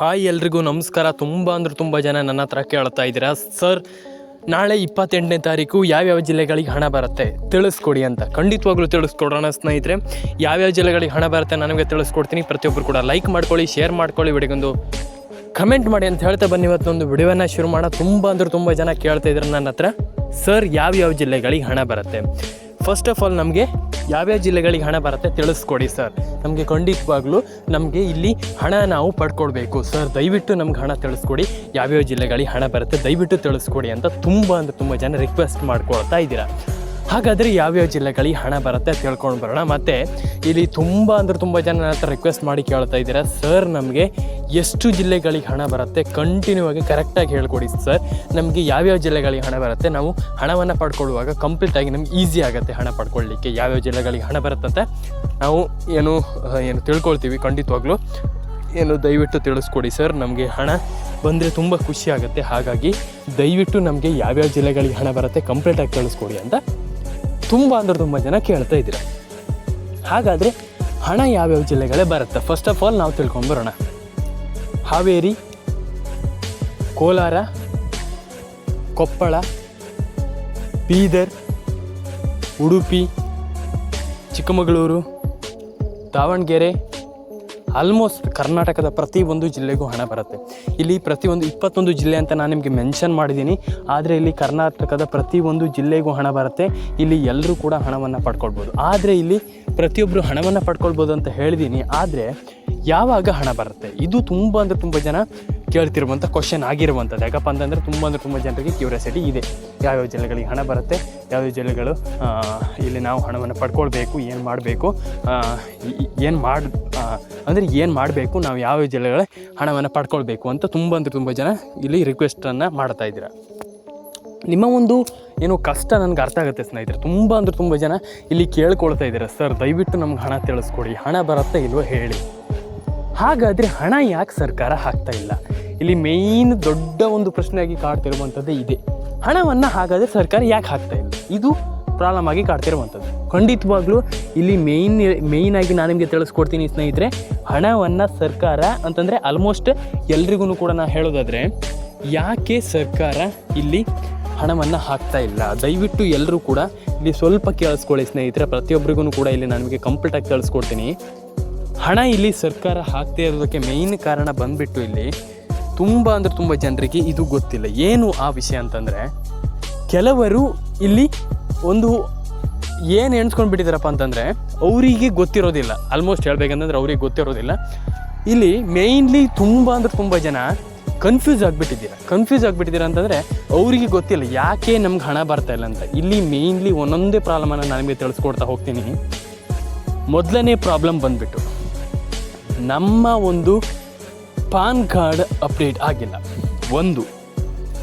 Hi ಎಲ್ರಿಗೂ ನಮಸ್ಕಾರ. ತುಂಬ ಅಂದ್ರೆ ತುಂಬ ಜನ ನನ್ನ ಹತ್ರ ಕೇಳ್ತಾ ಇದ್ದೀರಾ. ಸರ್, ನಾಳೆ ಇಪ್ಪತ್ತೆಂಟನೇ ತಾರೀಕು ಯಾವ್ಯಾವ ಜಿಲ್ಲೆಗಳಿಗೆ ಹಣ ಬರುತ್ತೆ? ತಿಳಿಸ್ಕೊಡಿ ಅಂತ. ಖಂಡಿತವಾಗ್ಲೂ ತಿಳಿಸ್ಕೊಡೋಣ ಸ್ನೇಹಿತರೆ. ಯಾವ್ಯಾವ ಜಿಲ್ಲೆಗಳಿಗೆ ಹಣ ಬರುತ್ತೆ ನನಗೆ ತಿಳಿಸ್ಕೊಡ್ತೀನಿ. ಪ್ರತಿಯೊಬ್ಬರು ಕೂಡ ಲೈಕ್ ಮಾಡ್ಕೊಳ್ಳಿ ಶೇರ್ ಮಾಡ್ಕೊಳ್ಳಿ. ಬಿಡಿಗೊಂದು ಕಮೆಂಟ್ ಮಾಡಿ ಅಂತ ಹೇಳ್ತಾ ಬನ್ನಿ. ಇವತ್ತೊಂದು ವಿಡಿಯೋನ ಶುರು ಮಾಡೋ ತುಂಬ ಅಂದ್ರೆ ತುಂಬ ಜನ ಕೇಳ್ತಾ ಇದ್ರು ನನ್ನ ಹತ್ರ. ಸರ್, ಯಾವ್ಯಾವ ಜಿಲ್ಲೆಗಳಿಗೆ ಹಣ ಬರುತ್ತೆ? ಫಸ್ಟ್ ಆಫ್ ಆಲ್ ನಮಗೆ ಯಾವ್ಯಾವ ಜಿಲ್ಲೆಗಳಿಗೆ ಹಣ ಬರುತ್ತೆ ತಿಳಿಸ್ಕೊಡಿ ಸರ್. ನಮಗೆ ಖಂಡಿತವಾಗ್ಲೂ ನಮಗೆ ಇಲ್ಲಿ ಹಣ ನಾವು ಪಡ್ಕೊಳ್ಬೇಕು ಸರ್, ದಯವಿಟ್ಟು ನಮ್ಗೆ ಹಣ ತಿಳಿಸ್ಕೊಡಿ. ಯಾವ್ಯಾವ ಜಿಲ್ಲೆಗಳಿಗೆ ಹಣ ಬರುತ್ತೆ ದಯವಿಟ್ಟು ತಿಳಿಸ್ಕೊಡಿ ಅಂತ ತುಂಬ ಅಂದರೆ ತುಂಬ ಜನ ರಿಕ್ವೆಸ್ಟ್ ಮಾಡ್ಕೊಳ್ತಾ ಇದ್ದೀರಾ. ಹಾಗಾದರೆ ಯಾವ್ಯಾವ ಜಿಲ್ಲೆಗಳಿಗೆ ಹಣ ಬರುತ್ತೆ ಅಂತ ತಿಳ್ಕೊಂಡು ಬರೋಣ. ಮತ್ತು ಇಲ್ಲಿ ತುಂಬ ಅಂದರೆ ತುಂಬ ಜನ ನನ್ನ ಹತ್ರ ರಿಕ್ವೆಸ್ಟ್ ಮಾಡಿ ಕೇಳ್ತಾ ಇದ್ದೀರಾ. ಸರ್ ನಮಗೆ ಎಷ್ಟು ಜಿಲ್ಲೆಗಳಿಗೆ ಹಣ ಬರುತ್ತೆ ಕಂಟಿನ್ಯೂ ಆಗಿ ಕರೆಕ್ಟಾಗಿ ಹೇಳ್ಕೊಡಿ ಸರ್ ನಮಗೆ ಯಾವ್ಯಾವ ಜಿಲ್ಲೆಗಳಿಗೆ ಹಣ ಬರುತ್ತೆ, ನಾವು ಹಣವನ್ನು ಪಡ್ಕೊಳ್ಳುವಾಗ ಕಂಪ್ಲೀಟಾಗಿ ನಮ್ಗೆ ಈಸಿ ಆಗುತ್ತೆ ಹಣ ಪಡ್ಕೊಳ್ಳಿಕ್ಕೆ. ಯಾವ್ಯಾವ ಜಿಲ್ಲೆಗಳಿಗೆ ಹಣ ಬರುತ್ತಂತೆ ನಾವು ಏನು ಏನು ತಿಳ್ಕೊಳ್ತೀವಿ ಖಂಡಿತವಾಗ್ಲೂ. ಏನು ದಯವಿಟ್ಟು ತಿಳಿಸ್ಕೊಡಿ ಸರ್ ನಮಗೆ ಹಣ ಬಂದರೆ ತುಂಬ ಖುಷಿ ಆಗುತ್ತೆ. ಹಾಗಾಗಿ ದಯವಿಟ್ಟು ನಮಗೆ ಯಾವ್ಯಾವ ಜಿಲ್ಲೆಗಳಿಗೆ ಹಣ ಬರುತ್ತೆ ಕಂಪ್ಲೀಟಾಗಿ ತಿಳಿಸ್ಕೊಡಿ ಅಂತ ತುಂಬ ಅಂದ್ರೆ ತುಂಬ ಜನ ಕೇಳ್ತಾ ಇದ್ದೀರ. ಹಾಗಾದರೆ ಹಣ ಯಾವ್ಯಾವ ಜಿಲ್ಲೆಗಳೇ ಬರುತ್ತೆ? ಫಸ್ಟ್ ಆಫ್ ಆಲ್ ನಾವು ತಿಳ್ಕೊಂಬರೋಣ. ಹಾವೇರಿ, ಕೋಲಾರ, ಕೊಪ್ಪಳ, ಬೀದರ್, ಉಡುಪಿ, ಚಿಕ್ಕಮಗಳೂರು, ದಾವಣಗೆರೆ ಆಲ್ಮೋಸ್ಟ್ ಕರ್ನಾಟಕದ ಪ್ರತಿಯೊಂದು ಜಿಲ್ಲೆಗೂ ಹಣ ಬರುತ್ತೆ. ಇಲ್ಲಿ ಪ್ರತಿಯೊಂದು ಇಪ್ಪತ್ತೊಂದು ಜಿಲ್ಲೆ ಅಂತ ನಾನು ನಿಮಗೆ ಮೆನ್ಷನ್ ಮಾಡಿದ್ದೀನಿ. ಆದರೆ ಇಲ್ಲಿ ಕರ್ನಾಟಕದ ಪ್ರತಿಯೊಂದು ಜಿಲ್ಲೆಗೂ ಹಣ ಬರುತ್ತೆ. ಇಲ್ಲಿ ಎಲ್ಲರೂ ಕೂಡ ಹಣವನ್ನು ಪಡ್ಕೊಳ್ಬೋದು. ಆದರೆ ಇಲ್ಲಿ ಪ್ರತಿಯೊಬ್ಬರು ಹಣವನ್ನು ಪಡ್ಕೊಳ್ಬೋದು ಅಂತ ಹೇಳಿದ್ದೀನಿ ಆದರೆ ಯಾವಾಗ ಹಣ ಬರುತ್ತೆ? ಇದು ತುಂಬ ಅಂದರೆ ತುಂಬ ಜನ ಕೇಳ್ತಿರುವಂಥ ಕ್ವಶನ್ ಆಗಿರುವಂಥದ್ದು. ಯಾಕಪ್ಪ ಅಂತಂದರೆ ತುಂಬ ಅಂದರೆ ತುಂಬ ಜನರಿಗೆ ಕ್ಯೂರಿಯಾಸಿಟಿ ಇದೆ. ಯಾವ್ಯಾವ ಜಿಲ್ಲೆಗಳಿಗೆ ಹಣ ಬರುತ್ತೆ ಯಾವ್ಯಾವ ಜಿಲ್ಲೆಗಳು ಇಲ್ಲಿ ನಾವು ಹಣವನ್ನು ಪಡ್ಕೊಳ್ಬೇಕು, ಏನು ಮಾಡಬೇಕು ಏನು ಮಾಡಿ ಅಂದರೆ ಏನು ಮಾಡಬೇಕು, ನಾವು ಯಾವ ಜಿಲ್ಲೆಗಳ ಹಣವನ್ನು ಪಡ್ಕೊಳ್ಬೇಕು ಅಂತ ತುಂಬ ಅಂದರೆ ತುಂಬ ಜನ ಇಲ್ಲಿ ರಿಕ್ವೆಸ್ಟನ್ನು ಮಾಡ್ತಾ ಇದ್ದೀರಾ. ನಿಮ್ಮ ಒಂದು ಏನು ಕಷ್ಟ ನನಗೆ ಅರ್ಥ ಆಗುತ್ತೆ ಸ್ನೇಹಿತರೆ. ತುಂಬ ಅಂದರೆ ತುಂಬ ಜನ ಇಲ್ಲಿ ಕೇಳ್ಕೊಳ್ತಾ ಇದ್ದಾರೆ. ಸರ್, ದಯವಿಟ್ಟು ನಮ್ಗೆ ಹಣ ತಿಳಿಸ್ಕೊಡಿ. ಹಣ ಬರುತ್ತೆ ಇಲ್ವೋ ಹೇಳಿ. ಹಾಗಾದರೆ ಹಣ ಯಾಕೆ ಸರ್ಕಾರ ಹಾಕ್ತಾ ಇಲ್ಲ? ಇಲ್ಲಿ ಮೇಯ್ನ್ ದೊಡ್ಡ ಒಂದು ಪ್ರಶ್ನೆಯಾಗಿ ಕಾಡ್ತಿರುವಂಥದ್ದು ಇದೆ. ಹಣವನ್ನು ಹಾಗಾದರೆ ಸರ್ಕಾರ ಯಾಕೆ ಹಾಕ್ತಾ ಇಲ್ಲ? ಇದು ಪ್ರಾಬ್ಲಮ್ ಆಗಿ ಕಾಡ್ತಿರುವಂಥದ್ದು. ಖಂಡಿತವಾಗ್ಲೂ ಇಲ್ಲಿ ಮೇಯ್ನ್ ಆಗಿ ನಾನು ನಿಮಗೆ ತಿಳಿಸ್ಕೊಡ್ತೀನಿ ಸ್ನೇಹಿತರೆ, ಹಣವನ್ನು ಸರ್ಕಾರ ಅಂತಂದರೆ ಆಲ್ಮೋಸ್ಟ್ ಎಲ್ರಿಗೂ ಕೂಡ ನಾನು ಹೇಳೋದಾದರೆ, ಯಾಕೆ ಸರ್ಕಾರ ಇಲ್ಲಿ ಹಣವನ್ನು ಹಾಕ್ತಾ ಇಲ್ಲ? ದಯವಿಟ್ಟು ಎಲ್ಲರೂ ಕೂಡ ಇಲ್ಲಿ ಸ್ವಲ್ಪ ಕೇಳಿಸ್ಕೊಳ್ಳಿ ಸ್ನೇಹಿತರೆ ಪ್ರತಿಯೊಬ್ಬರಿಗೂ ಕೂಡ ಇಲ್ಲಿ ನಾನು ನಿಮಗೆ ಕಂಪ್ಲೀಟಾಗಿ ತಿಳಿಸ್ಕೊಡ್ತೀನಿ. ಹಣ ಇಲ್ಲಿ ಸರ್ಕಾರ ಹಾಕ್ತಾ ಇರೋದಕ್ಕೆ ಮೇಯ್ನ್ ಕಾರಣ ಬಂದುಬಿಟ್ಟು ಇಲ್ಲಿ ತುಂಬ ಅಂದರೆ ತುಂಬ ಜನರಿಗೆ ಇದು ಗೊತ್ತಿಲ್ಲ. ಏನು ಆ ವಿಷಯ ಅಂತಂದರೆ, ಕೆಲವರು ಇಲ್ಲಿ ಒಂದು ಏನು ಎಣಿಸ್ಕೊಂಡು ಬಿಟ್ಟಿದ್ದಾರಪ್ಪ ಅಂತಂದರೆ, ಅವರಿಗೆ ಗೊತ್ತಿರೋದಿಲ್ಲ. ಆಲ್ಮೋಸ್ಟ್ ಹೇಳ್ಬೇಕಂತಂದ್ರೆ ಅವ್ರಿಗೆ ಗೊತ್ತಿರೋದಿಲ್ಲ. ಇಲ್ಲಿ ಮೇಯ್ನ್ಲಿ ತುಂಬ ಅಂದರೆ ತುಂಬ ಜನ ಕನ್ಫ್ಯೂಸ್ ಆಗಿಬಿಟ್ಟಿದ್ದೀರಾ. ಕನ್ಫ್ಯೂಸ್ ಆಗಿಬಿಟ್ಟಿದ್ದೀರಾ ಅಂತಂದರೆ, ಅವರಿಗೆ ಗೊತ್ತಿಲ್ಲ. ಯಾಕೆ ನಮ್ಗೆ ಹಣ ಬರ್ತಾ ಇಲ್ಲ ಅಂತ. ಇಲ್ಲಿ ಮೇಯ್ನ್ಲಿ ಒಂದೊಂದೇ ಪ್ರಾಬ್ಲಮನ್ನು ನಾನು ನಿಮಗೆ ತಿಳಿಸ್ಕೊಡ್ತಾ ಹೋಗ್ತೀನಿ. ಮೊದಲನೇ ಪ್ರಾಬ್ಲಮ್ ಬಂದ್ಬಿಟ್ಟು. ನಮ್ಮ ಒಂದು ಪಾನ್ ಕಾರ್ಡ್ ಅಪ್ಡೇಟ್ ಆಗಿಲ್ಲ. ಒಂದು.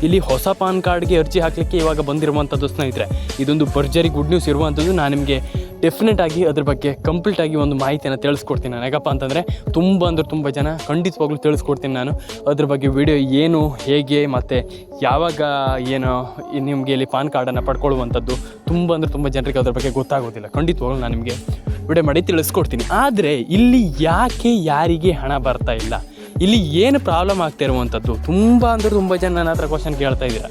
ಇಲ್ಲಿ ಹೊಸ ಪಾನ್ ಕಾರ್ಡ್ಗೆ ಅರ್ಜಿ ಹಾಕಲಿಕ್ಕೆ ಇವಾಗ ಬಂದಿರುವಂಥದ್ದು ಸ್ನೇಹಿತರೆ, ಇದೊಂದು ಭರ್ಜರಿ ಗುಡ್ ನ್ಯೂಸ್ ಇರುವಂಥದ್ದು ನಾನು ನಿಮಗೆ ಡೆಫಿನೆಟ್ ಆಗಿ ಅದ್ರ ಬಗ್ಗೆ ಕಂಪ್ಲೀಟ್ ಆಗಿ ಒಂದು ಮಾಹಿತಿಯನ್ನು ತಿಳಿಸ್ಕೊಡ್ತೀನಿ ನಾನು. ಯಾಕಪ್ಪ ಅಂತಂದರೆ ತುಂಬ ಅಂದರೆ ತುಂಬ ಜನ ಖಂಡಿತವಾಗ್ಲೂ ತಿಳಿಸ್ಕೊಡ್ತೀನಿ ನಾನು. ಅದ್ರ ಬಗ್ಗೆ ವಿಡಿಯೋ ಏನು, ಹೇಗೆ, ಮತ್ತು ಯಾವಾಗ ಏನು ನಿಮಗೆ ಇಲ್ಲಿ ಪಾನ್ ಕಾರ್ಡನ್ನು ಪಡ್ಕೊಳ್ಳುವಂಥದ್ದು ತುಂಬ ಅಂದರೆ ತುಂಬ ಜನರಿಗೆ ಅದ್ರ ಬಗ್ಗೆ ಗೊತ್ತಾಗೋದಿಲ್ಲ. ಖಂಡಿತವಾಗ್ಲೂ ನಾನು ನಿಮಗೆ ವಿಡಿಯೋ ಮಾಡಿ ತಿಳಿಸ್ಕೊಡ್ತೀನಿ. ಆದರೆ ಇಲ್ಲಿ ಯಾಕೆ ಯಾರಿಗೆ ಹಣ ಬರ್ತಾ ಇಲ್ಲ? ಇಲ್ಲಿ ಏನು ಪ್ರಾಬ್ಲಮ್ ಆಗ್ತಾ ಇರುವಂಥದ್ದು ತುಂಬ ಅಂದರೆ ತುಂಬ ಜನ ನನ್ನ ಹತ್ರ ಕ್ವಶನ್ ಕೇಳ್ತಾ ಇದ್ದೀರಾ?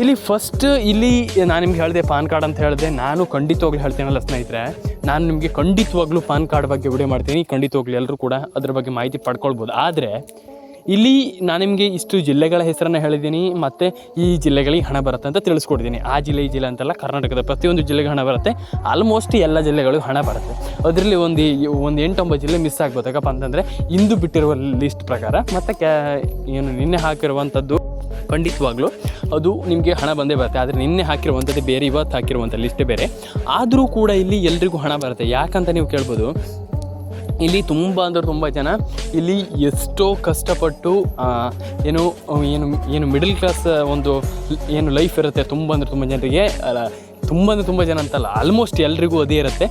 ಇಲ್ಲಿ ಫಸ್ಟ್ ಇಲ್ಲಿ ನಾನು ನಿಮ್ಗೆ ಹೇಳಿದೆ ಪಾನ್ ಕಾರ್ಡ್ ಅಂತ ಹೇಳಿದೆ. ನಾನು ಖಂಡಿತವಾಗ್ಲೂ ಹೇಳ್ತೀನಲ್ಲ ಸ್ನೇಹಿತರೆ. ನಾನು ನಿಮಗೆ ಖಂಡಿತವಾಗ್ಲೂ ಪಾನ್ ಕಾರ್ಡ್ ಬಗ್ಗೆ ವಿಡಿಯೋ ಮಾಡ್ತೀನಿ. ಖಂಡಿತವಾಗ್ಲೂ ಎಲ್ಲರೂ ಕೂಡ ಅದ್ರ ಬಗ್ಗೆ ಮಾಹಿತಿ ಪಡ್ಕೊಳ್ಬೋದು. ಆದರೆ ಇಲ್ಲಿ ನಾನು ನಿಮಗೆ ಇಷ್ಟು ಜಿಲ್ಲೆಗಳ ಹೆಸರನ್ನು ಹೇಳಿದ್ದೀನಿ, ಮತ್ತು ಈ ಜಿಲ್ಲೆಗಳಿಗೆ ಹಣ ಬರುತ್ತೆ ಅಂತ ತಿಳಿಸ್ಕೊಡ್ತೀನಿ ಆ ಜಿಲ್ಲೆ, ಈ ಜಿಲ್ಲೆ ಅಂತಲ್ಲ ಕರ್ನಾಟಕದ ಪ್ರತಿಯೊಂದು ಜಿಲ್ಲೆಗೆ ಹಣ ಬರುತ್ತೆ. ಆಲ್ಮೋಸ್ಟ್ ಎಲ್ಲ ಜಿಲ್ಲೆಗಳಿಗೂ ಹಣ ಬರುತ್ತೆ. ಅದರಲ್ಲಿ ಒಂದು ಒಂದು ಎಂಟೊಂಬತ್ತು ಜಿಲ್ಲೆ ಮಿಸ್ ಆಗ್ಬೋದು ಯಾಕಪ್ಪ ಅಂತಂದರೆ ಇಂದು ಬಿಟ್ಟಿರುವ ಲಿಸ್ಟ್ ಪ್ರಕಾರ, ಮತ್ತು ಕ್ಯಾ, ಏನು, ನಿನ್ನೆ ಹಾಕಿರುವಂಥದ್ದು ಖಂಡಿತವಾಗ್ಲೂ ಅದು ನಿಮಗೆ ಹಣ ಬಂದೇ ಬರುತ್ತೆ. ಆದರೆ ನಿನ್ನೆ ಹಾಕಿರುವಂಥದ್ದು ಬೇರೆ, ಇವತ್ತು ಹಾಕಿರುವಂಥ ಲಿಸ್ಟ್ ಬೇರೆ. ಆದರೂ ಕೂಡ ಇಲ್ಲಿ ಎಲ್ರಿಗೂ ಹಣ ಬರುತ್ತೆ. ಯಾಕಂತ ನೀವು ಕೇಳ್ಬೋದು ಇಲ್ಲಿ ತುಂಬ ಅಂದರೆ ತುಂಬ ಜನ. ಇಲ್ಲಿ ಎಷ್ಟೋ ಕಷ್ಟಪಟ್ಟು ಏನು ಏನು ಏನು ಮಿಡಲ್ ಕ್ಲಾಸ್ ಒಂದು ಏನು ಲೈಫ್ ಇರುತ್ತೆ ತುಂಬ ಅಂದರೆ ತುಂಬ ಜನರಿಗೆ. ತುಂಬ ಅಂದರೆ ತುಂಬ ಜನ ಅಂತಲ್ಲ ಆಲ್ಮೋಸ್ಟ್ ಎಲ್ರಿಗೂ ಅದೇ ಇರುತ್ತೆ.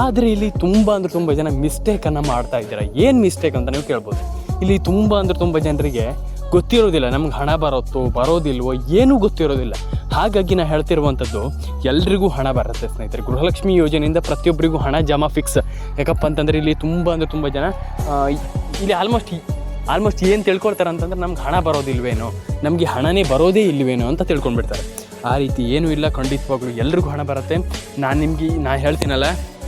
ಆದರೆ ಇಲ್ಲಿ ತುಂಬ ಅಂದರೆ ತುಂಬ ಜನ ಮಿಸ್ಟೇಕನ್ನು ಮಾಡ್ತಾ ಇದ್ದೀರಾ? ಏನು ಮಿಸ್ಟೇಕ್ ಅಂತ ನೀವು ಕೇಳ್ಬೋದು. ಇಲ್ಲಿ ತುಂಬ ಅಂದರೆ ತುಂಬ ಜನರಿಗೆ ಗೊತ್ತಿರೋದಿಲ್ಲ, ನಮ್ಗೆ ಹಣ ಬರುತ್ತೋ, ಬರೋದಿಲ್ವೋ, ಏನೂ ಗೊತ್ತಿರೋದಿಲ್ಲ. ಹಾಗಾಗಿ ನಾನು ಹೇಳ್ತಿರುವಂಥದ್ದು, ಎಲ್ರಿಗೂ ಹಣ ಬರುತ್ತೆ ಸ್ನೇಹಿತರೆ. ಗೃಹಲಕ್ಷ್ಮಿ ಯೋಜನೆಯಿಂದ ಪ್ರತಿಯೊಬ್ಬರಿಗೂ ಹಣ ಜಮಾ ಫಿಕ್ಸ್ ಯಾಕಪ್ಪ ಅಂತಂದರೆ ಇಲ್ಲಿ ತುಂಬ ಅಂದರೆ ತುಂಬ ಜನ ಇಲ್ಲಿ ಆಲ್ಮೋಸ್ಟ್ ಆಲ್ಮೋಸ್ಟ್ ಏನು ತಿಳ್ಕೊಳ್ತಾರೆ ಅಂತಂದ್ರೆ ನಮ್ಗೆ ಹಣ ಬರೋದಿಲ್ವೇನೋ, ನಮಗೆ ಹಣನೇ ಬರೋದೇ ಇಲ್ವೇನೋ ಅಂತ ತಿಳ್ಕೊಂಡ್ಬಿಡ್ತಾರೆ. ಆ ರೀತಿ ಏನೂ ಇಲ್ಲ, ಖಂಡಿತವಾಗ್ಲೂ ಎಲ್ರಿಗೂ ಹಣ ಬರುತ್ತೆ. ನಾನು ನಿಮಗೆ ನಾ ಹೇಳ್ತೀನಲ್ಲ,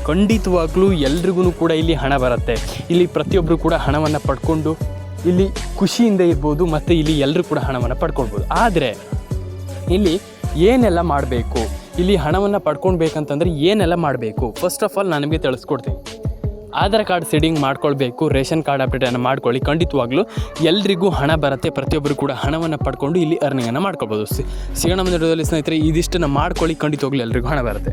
ಖಂಡಿತವಾಗ್ಲೂ ಎಲ್ರಿಗೂ ಕೂಡ ಇಲ್ಲಿ ಹಣ ಬರುತ್ತೆ. ಇಲ್ಲಿ ಪ್ರತಿಯೊಬ್ಬರು ಕೂಡ ಹಣವನ್ನು ಪಡ್ಕೊಂಡು, ಇಲ್ಲಿ ಖುಷಿಯಿಂದ ಇರ್ಬೋದು, ಮತ್ತು ಇಲ್ಲಿ ಎಲ್ಲರೂ ಕೂಡ ಹಣವನ್ನು ಪಡ್ಕೊಳ್ಬೋದು. ಆದರೆ, ಇಲ್ಲಿ ಏನೆಲ್ಲ ಮಾಡಬೇಕು? ಇಲ್ಲಿ ಹಣವನ್ನು ಪಡ್ಕೊಳ್ಬೇಕಂತಂದ್ರೆ ಏನೆಲ್ಲ ಮಾಡಬೇಕು? ಫಸ್ಟ್ ಆಫ್ ಆಲ್ ನಾನು ನಿಮಗೆ ತಿಳಿಸ್ಕೊಡ್ತೀನಿ. ಆಧಾರ್ ಕಾರ್ಡ್ ಸೆಡಿಂಗ್ ಮಾಡ್ಕೊಳ್ಬೇಕು, ರೇಷನ್ ಕಾರ್ಡ್ ಅಪ್ಡೇಟನ್ನು ಮಾಡ್ಕೊಳ್ಳಿ. ಖಂಡಿತವಾಗ್ಲೂ ಎಲ್ರಿಗೂ ಹಣ ಬರುತ್ತೆ. ಪ್ರತಿಯೊಬ್ಬರು ಕೂಡ ಹಣವನ್ನು ಪಡ್ಕೊಂಡು ಇಲ್ಲಿ ಅರ್ನಿಂಗನ್ನು ಮಾಡ್ಕೊಳ್ಬೋದು. ಸಿಗೋಣ ಮುಂದಿನ ಸ್ನೇಹಿತರೆ, ಇದಿಷ್ಟನ್ನು ಮಾಡ್ಕೊಳ್ಳಿ. ಖಂಡಿತವಾಗ್ಲೂ ಎಲ್ರಿಗೂ ಹಣ ಬರುತ್ತೆ.